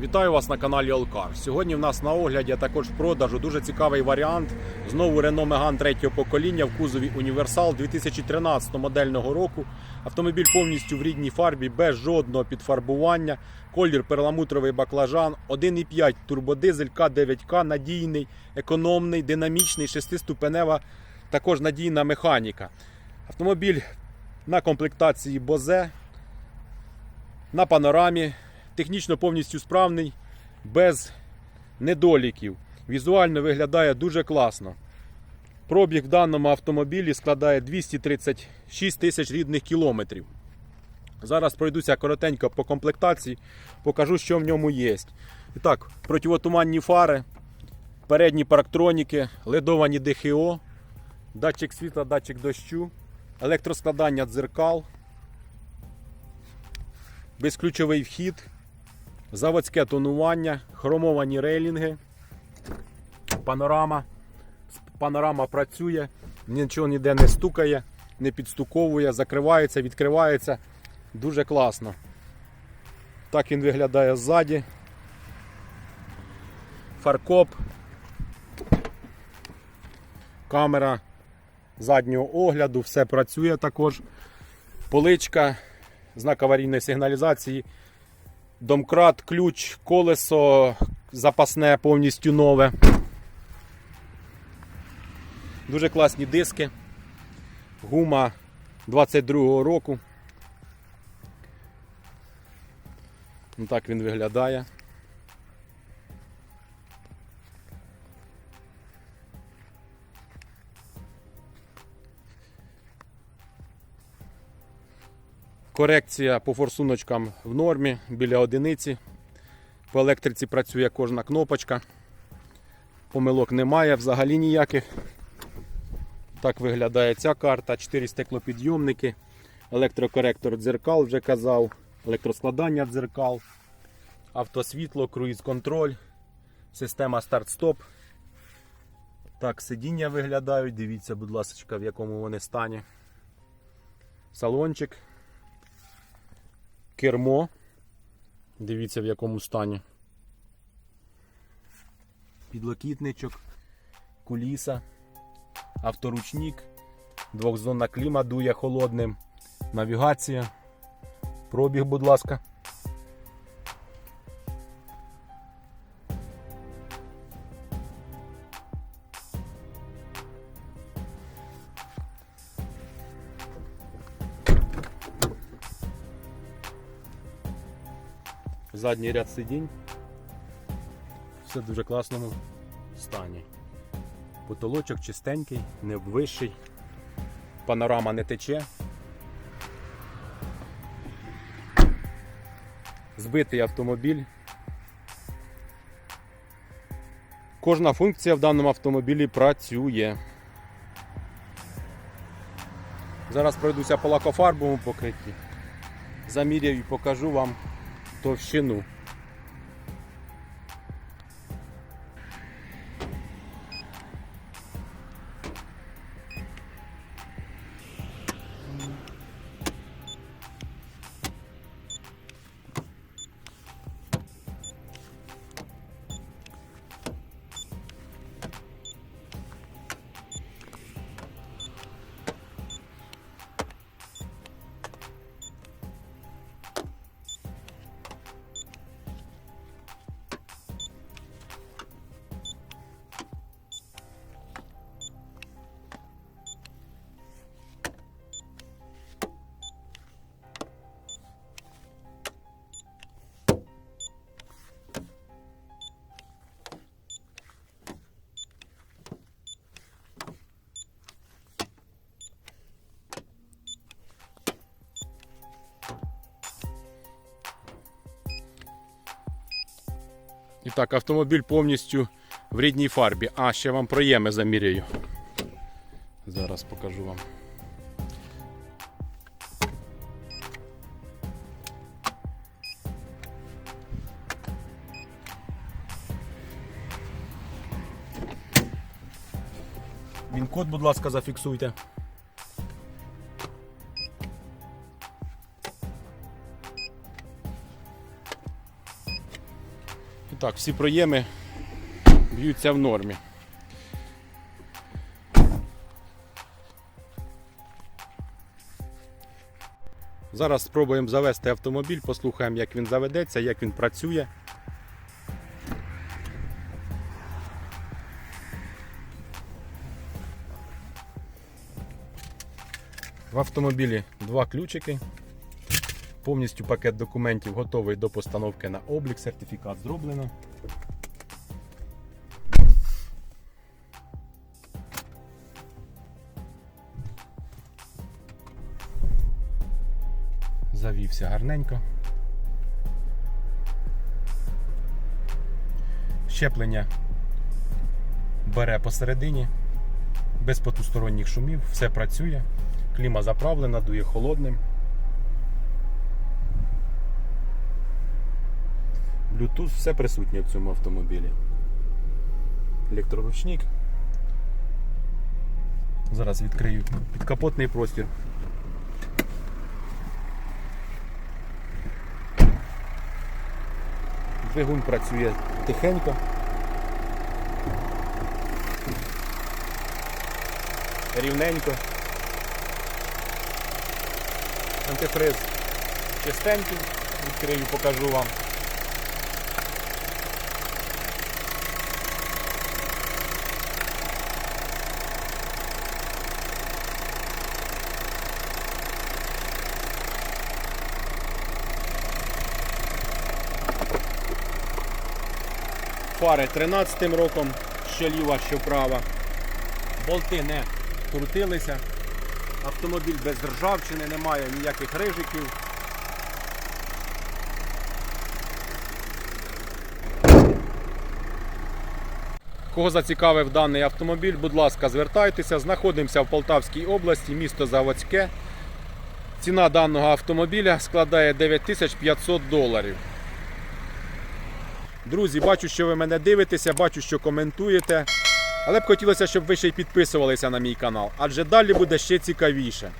Вітаю вас на каналі Олкар. Сьогодні в нас на огляді а також в продажу дуже цікавий варіант. Знову Renault Megane третього покоління в кузові Універсал 2013 модельного року. Автомобіль повністю в рідній фарбі, без жодного підфарбування. Колір перламутровий баклажан, 1,5 турбодизель К9К, надійний, економний, динамічний, шестиступенева, також надійна механіка. Автомобіль на комплектації Бозе, на панорамі, технічно повністю справний, без недоліків. Візуально виглядає дуже класно. Пробіг в даному автомобілі складає 236 тисяч рідних кілометрів. Зараз пройдуся коротенько по комплектації, покажу, що в ньому є. І так, противотуманні фари, передні парктроніки, ледовані ДХО, датчик світла, датчик дощу, електроскладання дзеркал, безключовий вхід, заводське тонування, хромовані рейлінги, панорама. Панорама працює, нічого ніде не стукає, не підстуковує, закривається, відкривається. Дуже класно. Так він виглядає ззаді. Фаркоп. Камера заднього огляду, все працює також. Поличка, знак аварійної сигналізації, домкрат, ключ, колесо запасне повністю нове. Дуже класні диски. Гума 22-го року. Ну, Так він виглядає. Корекція по форсуночкам в нормі біля одиниці. По електриці працює кожна кнопочка. Помилок немає взагалі ніяких. Так виглядає ця карта. 4 стеклопідйомники, електрокоректор дзеркал, вже казав, електроскладання дзеркал, автосвітло, круїз-контроль, система старт-стоп. Так, сидіння виглядають. Дивіться, будь ласка, в якому вони стані. Салончик. Кермо. Дивіться, в якому стані. Підлокітничок, куліса авторучник, двохзонна кліма дує холодним, навігація. Пробіг, будь ласка. Задній ряд сидінь. Все в дуже класному стані. Потолочок чистенький, не обвищий, панорама не тече. Збитий автомобіль. Кожна функція в даному автомобілі працює. Зараз пройдуся по лакофарбовому покритті. Заміряю і покажу вам товщину. І так, автомобіль повністю в рідній фарбі. А, ще вам проєми заміряю. Зараз покажу вам. Він код, будь ласка, зафіксуйте. Так, всі проєми б'ються в нормі. Зараз спробуємо завести автомобіль, послухаємо, як він заведеться, як він працює. В автомобілі два ключики. Повністю пакет документів готовий до постановки на облік, сертифікат зроблено. Завівся гарненько. Щеплення бере посередині, без потусторонніх шумів, все працює. Кліма заправлена, дує холодним. Bluetooth все присутнє в цьому автомобілі. Електроручник. Зараз відкрию підкапотний простір. Двигун працює тихенько. Рівненько. Антифриз чистенький, відкрию, покажу вам. Фари 13 роком, що ліва, що права. Болти не крутилися. Автомобіль без ржавчини, немає ніяких рижиків. Кого зацікавив даний автомобіль, будь ласка, звертайтеся. Знаходимося в Полтавській області, місто Заводське. Ціна даного автомобіля складає 9500 доларів. Друзі, бачу, що ви мене дивитеся, бачу, що коментуєте. Але б хотілося, щоб ви ще й підписувалися на мій канал, адже далі буде ще цікавіше.